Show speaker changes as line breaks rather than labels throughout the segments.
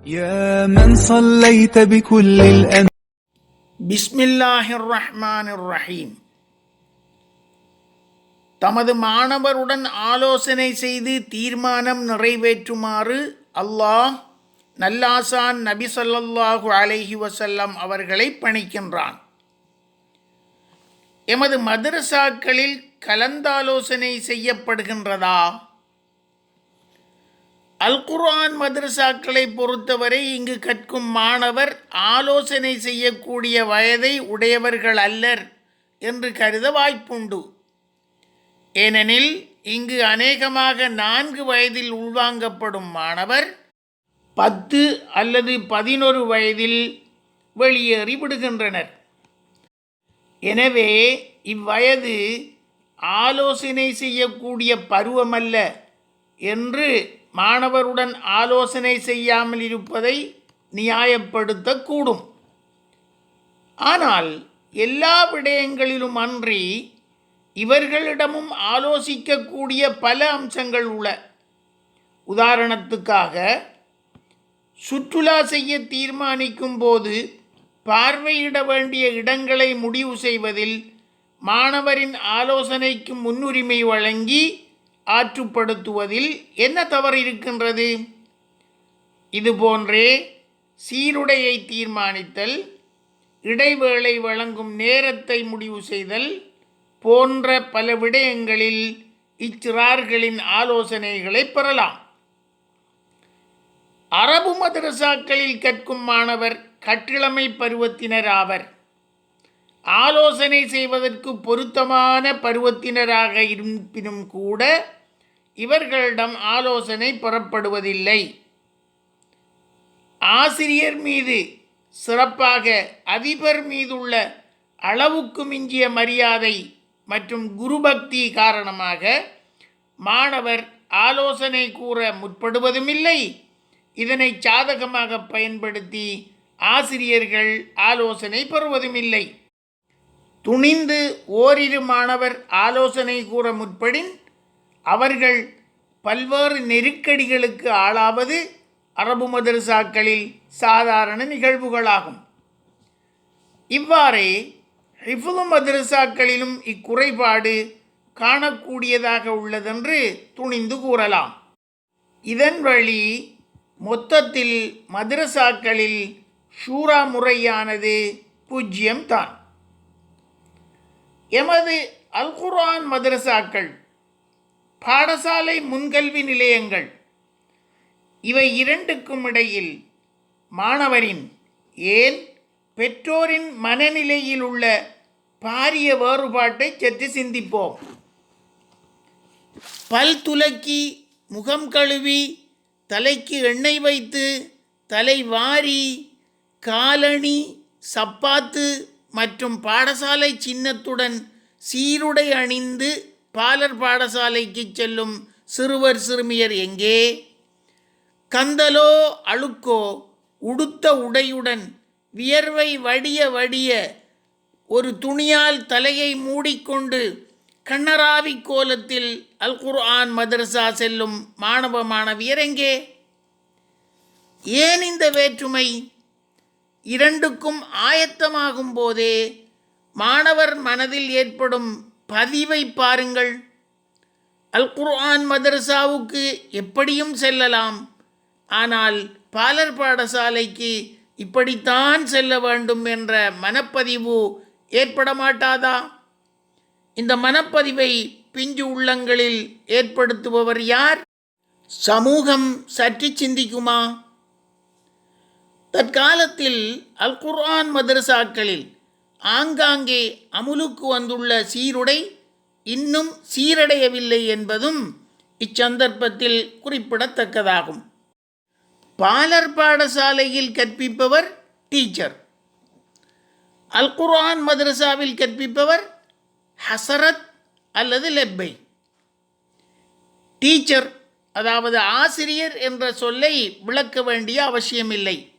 يا من صليت بكل الأنبياء
பிஸ்மில்லாஹிர் ரஹ்மானிர் ரஹீம் தமது மாணவருடன் ஆலோசனை செய்து தீர்மானம் நிறைவேற்றுமாறு அல்லாஹ் நல்லாசான் நபி ஸல்லல்லாஹு அலைஹி வஸல்லம் அவர்களை பணிக்கின்றான் எமது மதரசாக்களில் கலந்தாலோசனை செய்யப்படுகின்றதா அல்குர்ஆன் மதரசாக்களை பொறுத்தவரை இங்கு கற்கும் மாணவர் ஆலோசனை செய்யக்கூடிய வயதை உடையவர்கள் அல்லர் என்று கருத வாய்ப்புண்டு. ஏனெனில் இங்கு அநேகமாக நான்கு வயதில் உள்வாங்கப்படும் மாணவர் பத்து அல்லது பதினொரு வயதில் வெளியேறி விடுகின்றனர். எனவே இவ்வயது ஆலோசனை செய்யக்கூடிய பருவமல்ல என்று மாணவருடன் ஆலோசனை செய்யாமல் இருப்பதை நியாயப்படுத்தக்கூடும். ஆனால் எல்லா விடயங்களிலும் அன்றி இவர்களிடமும் ஆலோசிக்கக்கூடிய பல அம்சங்கள் உள்ள உதாரணத்துக்காக சுற்றுலா செய்ய தீர்மானிக்கும் போது பார்வையிட வேண்டிய இடங்களை முடிவு செய்வதில் மாணவரின் ஆலோசனைக்கு முன்னுரிமை வழங்கி ஆற்றுப்படுத்துவதில் என்ன தவறு இருக்கின்றது? இதுபோன்றே சீருடையை தீர்மானித்தல் இடைவேளை வழங்கும் நேரத்தை முடிவு செய்தல் போன்ற பல விடயங்களில் இச்சிறார்களின் ஆலோசனைகளை பெறலாம். அரபு மதரசாக்களில் கற்கும் மாணவர் கட்டிளமை பருவத்தினர் ஆவர். ஆலோசனை செய்வதற்கு பொருத்தமான பருவத்தினராக இருப்பினும் கூட இவர்களிடம் ஆலோசனை பெறப்படுவதில்லை. ஆசிரியர் மீது சிறப்பாக அதிபர் மீதுள்ள அளவுக்கு மிஞ்சிய மரியாதை மற்றும் குருபக்தி காரணமாக மாணவர் ஆலோசனை கூற முற்படுவதுமில்லை. இதனை சாதகமாக பயன்படுத்தி ஆசிரியர்கள் ஆலோசனை பெறுவதுமில்லை. துணிந்து ஓரிரு மாணவர் ஆலோசனை கூற முற்படின் அவர்கள் பல்வேறு நெருக்கடிகளுக்கு ஆளாவது அரபு மதரசாக்களில் சாதாரண நிகழ்வுகளாகும். இவ்வாறே ஹிஃபுல் மதரசாக்களிலும் இக்குறைபாடு காணக்கூடியதாக உள்ளதென்று துணிந்து கூறலாம். இதன் வழி மொத்தத்தில் மதரசாக்களில் ஷூரா முறையானது பூஜ்ஜியம்தான். எமது அல் குர்ஆன் மதரசாக்கள் பாடசாலை முன்கல்வி நிலையங்கள். இவை இரண்டுக்கும் இடையில் மாணவரின் ஏன் பெற்றோரின் மனநிலையில் உள்ள பாரிய வேறுபாட்டை சற்று சிந்திப்போம். பல் துலக்கி முகம் கழுவி தலைக்கு எண்ணெய் வைத்து தலை வாரி காலணி சப்பாத்து மற்றும் பாடசாலை சின்னத்துடன் சீருடை அணிந்து பாலர் பாடசாலைக்கு செல்லும் சிறுவர் சிறுமியர் எங்கே? கந்தலோ அழுக்கோ உடுத்த உடையுடன் வியர்வை வடிய வடிய ஒரு துணியால் தலையை மூடிக்கொண்டு கண்ணராவி கோலத்தில் அல் குர்ஆன் மதரசா செல்லும் மாணவ மாணவியர் எங்கே? ஏன் இந்த வேற்றுமை? இரண்டுக்கும் ஆயத்தமாகும் போதே மாணவர் மனதில் ஏற்படும் பதிவை பாருங்கள். அல் குர்ஆன் மதரசாவுக்கு எப்படியும் செல்லலாம். ஆனால் பாலர் பாடசாலைக்கு இப்படித்தான் செல்ல வேண்டும் என்ற மனப்பதிவு ஏற்பட மாட்டாதா இந்த மனப்பதிவை பிஞ்சு உள்ளங்களில் ஏற்படுத்துபவர் யார்? சமூகம் சற்று சிந்திக்குமா? தற்காலத்தில் அல் குர்ஆன் மதரசாக்களில் ஆங்காங்கே அமுலுக்கு வந்துள்ள சீருடை இன்னும் சீரடையவில்லை என்பதும் இச்சந்தர்ப்பத்தில் குறிப்பிடத்தக்கதாகும். பாலர் பாடசாலையில் கற்பிப்பவர் டீச்சர். அல் குர்ஆன் மதரசாவில் கற்பிப்பவர் ஹசரத் அல்லது லெப்பை. டீச்சர் அதாவது ஆசிரியர் என்ற சொல்லை விளக்க வேண்டிய அவசியமில்லை.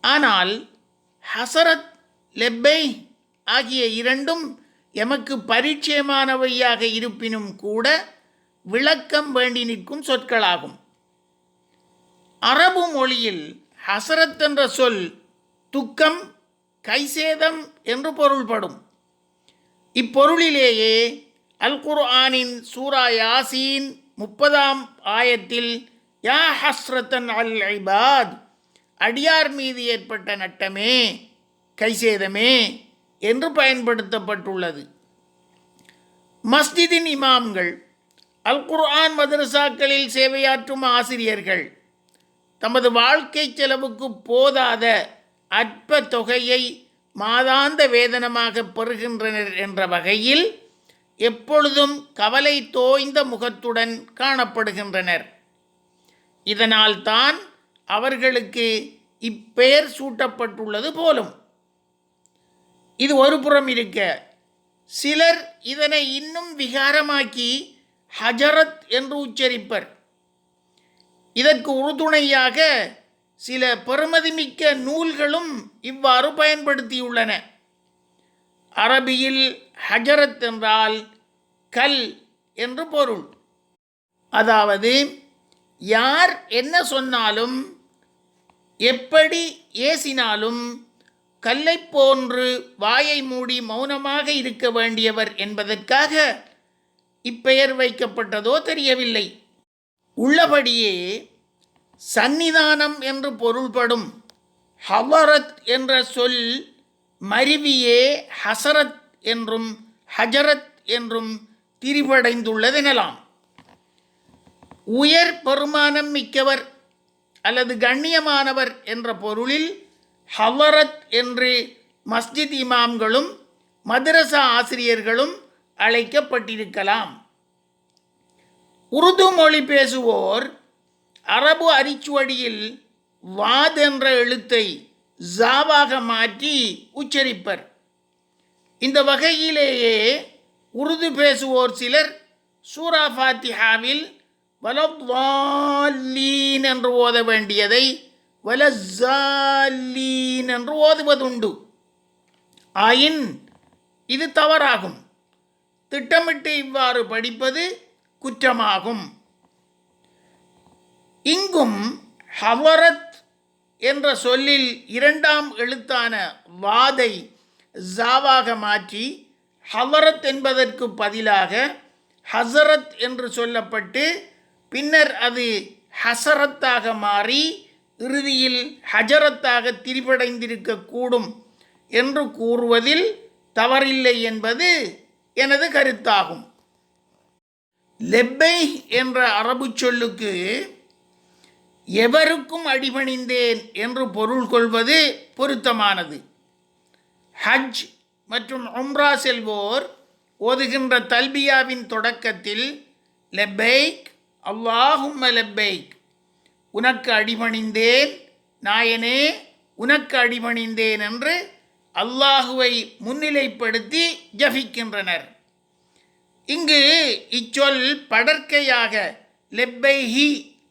ஆனால் ஹசரத் லெப்பை ஆகிய இரண்டும் எமக்கு பரிச்சயமானவையாக இருப்பினும் கூட விளக்கம் வேண்டி நிற்கும் சொற்களாகும். அரபு மொழியில் ஹசரத் என்ற சொல் துக்கம் கைசேதம் என்று பொருள்படும். இப்பொருளிலேயே அல் குர்ஆனின் சூரா யாசீன் முப்பதாம் ஆயத்தில் யா ஹஸ்ரத்தன் அல் ஐபாத் அடியார் மீது ஏற்பட்ட நட்டமே. கைசேதமே என்று பயன்படுத்தப்பட்டுள்ளது. மஸ்ஜிதின் இமாம்கள் அல் குர்ஆன் மதரசாக்களில் சேவையாற்றும் ஆசிரியர்கள் தமது வாழ்க்கை செலவுக்கு போதாத அற்ப தொகையை மாதாந்த வேதனமாக பெறுகின்றனர் என்ற வகையில் எப்பொழுதும் கவலை தோய்ந்த முகத்துடன் காணப்படுகின்றனர். இதனால் தான் அவர்களுக்கு இப்பெயர் சூட்டப்பட்டுள்ளது போலும். இது ஒரு புறம் இருக்க. சிலர் இதனை இன்னும் விகாரமாக்கி ஹஜரத் என்று உச்சரிப்பர். இதற்கு உறுதுணையாக சில பெருமதிமிக்க நூல்களும் இவ்வாறு பயன்படுத்தியுள்ளன. அரபியில் ஹஜரத் என்றால் கல் என்று பொருள். அதாவது யார் என்ன சொன்னாலும் எப்படி ஏசினாலும் கல்லை போன்று வாயை மூடி மௌனமாக இருக்க வேண்டியவர் என்பதற்காக இப்பெயர் வைக்கப்பட்டதோ தெரியவில்லை. உள்ளபடியே சந்நிதானம் என்று பொருள்படும் ஹவரத் என்ற சொல் மருவியே ஹசரத் என்றும் ஹஜரத் என்றும் திரிவடைந்துள்ளதெனலாம் உயர் பெருமானம் மிக்கவர் அல்லது கண்ணியமானவர் என்ற பொருளில் ஹவரத் என்று மஸ்ஜித் இமாம்களும் மதரசா ஆசிரியர்களும் அழைக்கப்பட்டிருக்கலாம். உருது மொழி பேசுவோர் அரபு அரிச்சுவடியில் வாத் என்ற எழுத்தை ஜாவாக மாற்றி உச்சரிப்பர். இந்த வகையிலேயே உருது பேசுவோர் சிலர் சூரா ஃபாத்திஹாவில் வலவாலீன் என்று ஓத வேண்டியதை வலசாலீன் என்று ஓதுவதுண்டு ஆயின் இது தவறாகும் திட்டமிட்டு இவ்வாறு படிப்பது குற்றமாகும் இங்கும் ஹவரத் என்ற சொல்லில் இரண்டாம் எழுத்தான வாதை ஜாவாக மாற்றி ஹவரத் என்பதற்கு பதிலாக ஹசரத் என்று சொல்லப்பட்டு பின்னர் அது ஹசரத்தாக மாறி இறுதியில் ஹஜரத்தாக திரிபடைந்திருக்கக்கூடும் என்று கூறுவதில் தவறில்லை என்பது எனது கருத்தாகும். லெப்பை என்ற அரபு சொல்லுக்கு எவருக்கும் அடிபணிந்தேன் என்று பொருள் கொள்வது பொருத்தமானது. ஹஜ் மற்றும் உம்ரா செல்வோர் ஓதுகின்ற தல்பியாவின் தொடக்கத்தில் லெப்பைக் அல்லாஹும் லெப்பைக் உனக்கு அடிபணிந்தேன் நாயனே உனக்கு அடிபணிந்தேன் என்று அல்லாஹுவை முன்னிலைப்படுத்தி ஜபிக்கின்றனர். இங்கு இச்சொல் படற்கையாக லெப்பைஹி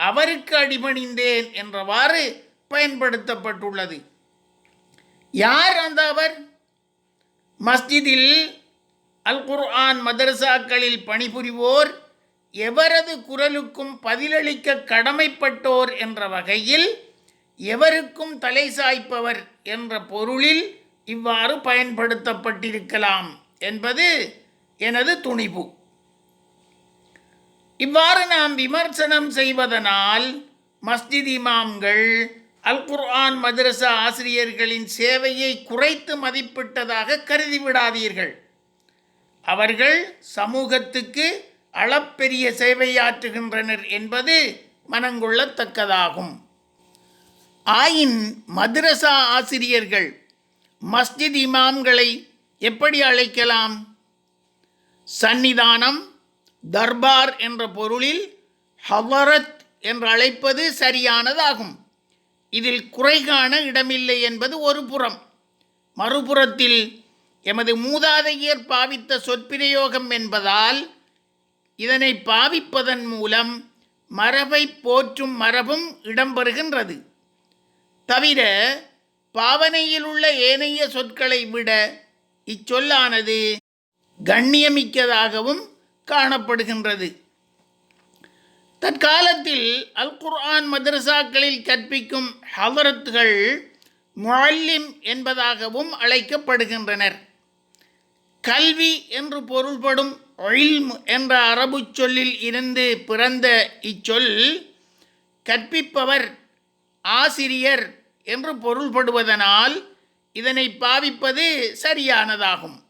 அவருக்கு அடிபணிந்தேன் என்றவாறு பயன்படுத்தப்பட்டுள்ளது. யார் அந்த அவர்? மஸ்ஜிதில் அல் குர்ஆன் மதரசாக்களில் பணிபுரிவோர் எவரது குரலுக்கும் பதிலளிக்க கடமைப்பட்டோர் என்ற வகையில் எவருக்கும் தலை சாய்ப்பவர் என்ற பொருளில் இவ்வாறு பயன்படுத்தப்பட்டிருக்கலாம் என்பது எனது துணிவு. இவ்வாறு நாம் விமர்சனம் செய்வதனால் மஸ்ஜித் இமாம்கள் அல் குர்ஆன் மதரசா ஆசிரியர்களின் சேவையை குறைத்து மதிப்பிட்டதாக கருதிவிடாதீர்கள் அவர்கள் சமூகத்துக்கு அளப்பெரிய சேவையாற்றுகின்றனர் என்பது மனங்கொள்ளத்தக்கதாகும். ஆயின் மதரசா ஆசிரியர்கள் மஸ்ஜித் இமாம்களை எப்படி அழைக்கலாம்? சந்நிதானம் தர்பார் என்ற பொருளில் ஹவரத் என்று அழைப்பது சரியானதாகும். இதில் குறை காண இடமில்லை என்பது ஒரு புறம். மறுபுறத்தில் எமது மூதாதையர் பாவித்த சொற்பிரயோகம் என்பதால் இதனை பாவிப்பதன் மூலம் மரபை போற்றும் மரபும் இடம்பெறுகின்றது. தவிர பாவனையில் உள்ள ஏனைய சொற்களை விட இச்சொல்லானது கண்ணியமிக்கதாகவும் காணப்படுகின்றது. தற்காலத்தில் அல் குர்ஆன் மதரசாக்களில் கற்பிக்கும் ஹவரத்துகள் முஅல்லிம் என்பதாகவும் அழைக்கப்படுகின்றனர். கல்வி என்று பொருள்படும் இல்ம் என்ற அரபு சொல்லில் இருந்து பிறந்த இச்சொல் கற்பிப்பவர் ஆசிரியர் என்று பொருள்படுவதனால் இதனை பாவிப்பது சரியானதாகும்.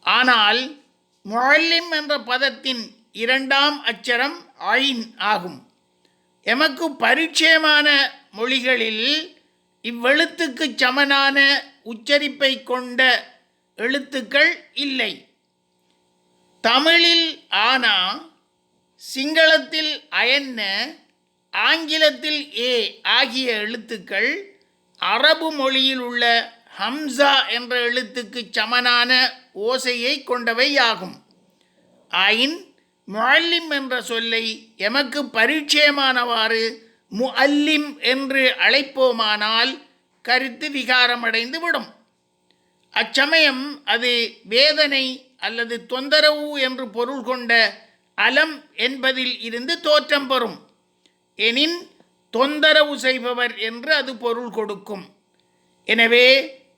ஆனால் முஅல்லிம் என்ற பதத்தின் இரண்டாம் அச்சரம் ஐன் ஆகும். எமக்கு பரிச்சயமான மொழிகளில் இவ்வெழுத்துக்கு சமனான உச்சரிப்பை கொண்ட எழுத்துக்கள் இல்லை. தமிழில் ஆனா சிங்களத்தில் அயன்ன ஆங்கிலத்தில் ஏ ஆகிய எழுத்துக்கள் அரபு மொழியில் உள்ள ஹம்சா என்ற எழுத்துக்கு சமனான ஓசையை கொண்டவை ஆகும் ஆயின் முஅல்லிம் என்ற சொல்லை எமக்கு பரிச்சயமானவாறு முஅல்லிம் என்று அழைப்போமானால் கருத்து விகாரமடைந்து விடும் அச்சமயம் அது வேதனை அல்லது தொந்தரவு என்று பொருள் கொண்ட அலம் என்பதில் இருந்து தோற்றம் பெறும். எனின் தொந்தரவு செய்பவர் என்று அது பொருள் கொடுக்கும். எனவே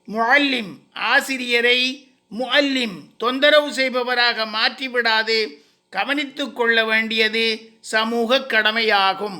முஅல்லிம் ஆசிரியரை முஅல்லிம் தொந்தரவு செய்பவராக மாற்றிவிடாது. கவனித்து கொள்ள வேண்டியது சமூக கடமையாகும்.